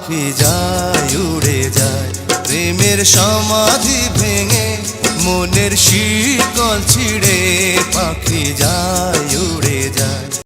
পাখি যায় উড়ে যায়। প্রেমের সমাধি ভেঙে মনের শীতল ছিঁড়ে পাখি যায়।